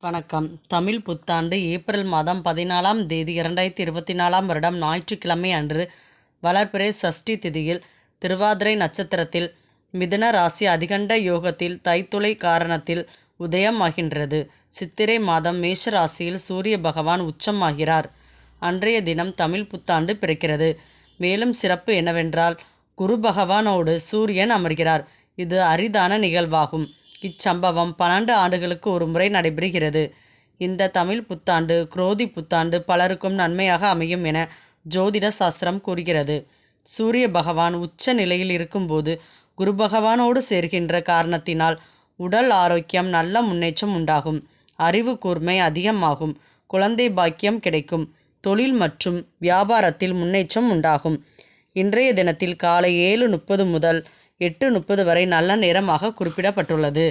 வணக்கம். தமிழ் புத்தாண்டு ஏப்ரல் மாதம் பதினாலாம் தேதி இரண்டாயிரத்தி இருபத்தி நாலாம் வருடம் ஞாயிற்றுக்கிழமை அன்று வளர்பிறை சஷ்டி திதியில் திருவாதிரை நட்சத்திரத்தில் மிதுன ராசி அதிகண்ட யோகத்தில் தைத்துளை காரணத்தில் உதயமாகின்றது. சித்திரை மாதம் மேஷ ராசியில் சூரிய பகவான் உச்சமாகிறார். அன்றைய தினம் தமிழ் புத்தாண்டு பிறக்கிறது. மேலும் சிறப்பு என்னவென்றால் குரு பகவானோடு சூரியன் அமர்கிறார். இது அரிதான நிகழ்வாகும். இச்சம்பவம் பன்னெண்டு ஆண்டுகளுக்கு ஒரு முறை நடைபெறுகிறது. இந்த தமிழ் புத்தாண்டு குரோதி புத்தாண்டு பலருக்கும் நன்மையாக அமையும் என ஜோதிட சாஸ்திரம் கூறுகிறது. சூரிய பகவான் உச்ச நிலையில் இருக்கும்போது குரு பகவானோடு சேர்கின்ற காரணத்தினால் உடல் ஆரோக்கியம் நல்ல முன்னேற்றம் உண்டாகும். அறிவு கூர்மை அதிகமாகும். குழந்தை பாக்கியம் கிடைக்கும். தொழில் மற்றும் வியாபாரத்தில் முன்னேற்றம் உண்டாகும். இன்றைய தினத்தில் காலை ஏழு முப்பது முதல் எட்டு முப்பது வரை நல்ல நேரமாக குறிப்பிடப்பட்டுள்ளது.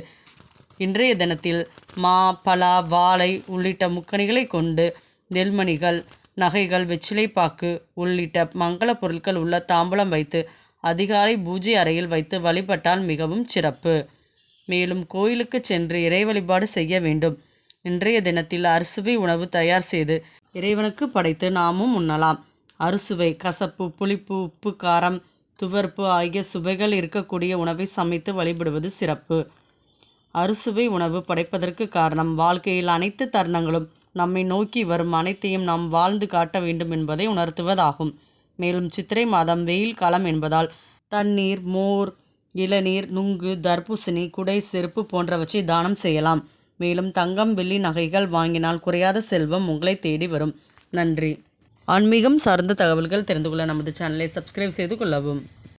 இன்றைய தினத்தில் மா பலா வாழை உள்ளிட்ட முக்கணிகளை கொண்டு நெல்மணிகள் நகைகள் வெற்றிலைப்பாக்கு உள்ளிட்ட மங்கள பொருட்கள் உள்ள தாம்பூலம் வைத்து அதிகாலை பூஜை அறையில் வைத்து வழிபட்டால் மிகவும் சிறப்பு. மேலும் கோயிலுக்கு சென்று இறை வழிபாடு செய்ய வேண்டும். இன்றைய தினத்தில் அறுசுவை உணவு தயார் செய்து இறைவனுக்கு படைத்து நாமும் உண்ணலாம். அறுசுவை கசப்பு புளிப்பு உப்பு காரம் துவர்ப்பு ஆகிய சுவைகள் இருக்கக்கூடிய உணவை சமைத்து வழிபடுவது சிறப்பு. அறுசுவை உணவு படைப்பதற்கு காரணம் வாழ்க்கையில் அனைத்து தருணங்களும் நம்மை நோக்கி வரும் அனைத்தையும் நாம் வாழ்ந்து காட்ட வேண்டும் என்பதை உணர்த்துவதாகும். மேலும் சித்திரை மாதம் வெயில் காலம் என்பதால் தண்ணீர் மோர் இளநீர் நுங்கு தர்பூசணி குடை செருப்பு போன்றவற்றை தானம் செய்யலாம். மேலும் தங்கம் வெள்ளி நகைகள் வாங்கினால் குறையாத செல்வம் உங்களை தேடி வரும். நன்றி. ஆன்மீகம் சார்ந்த தகவல்கள் தெரிந்து கொள்ள நமது சேனலை சப்ஸ்கிரைப் செய்து கொள்ளவும்.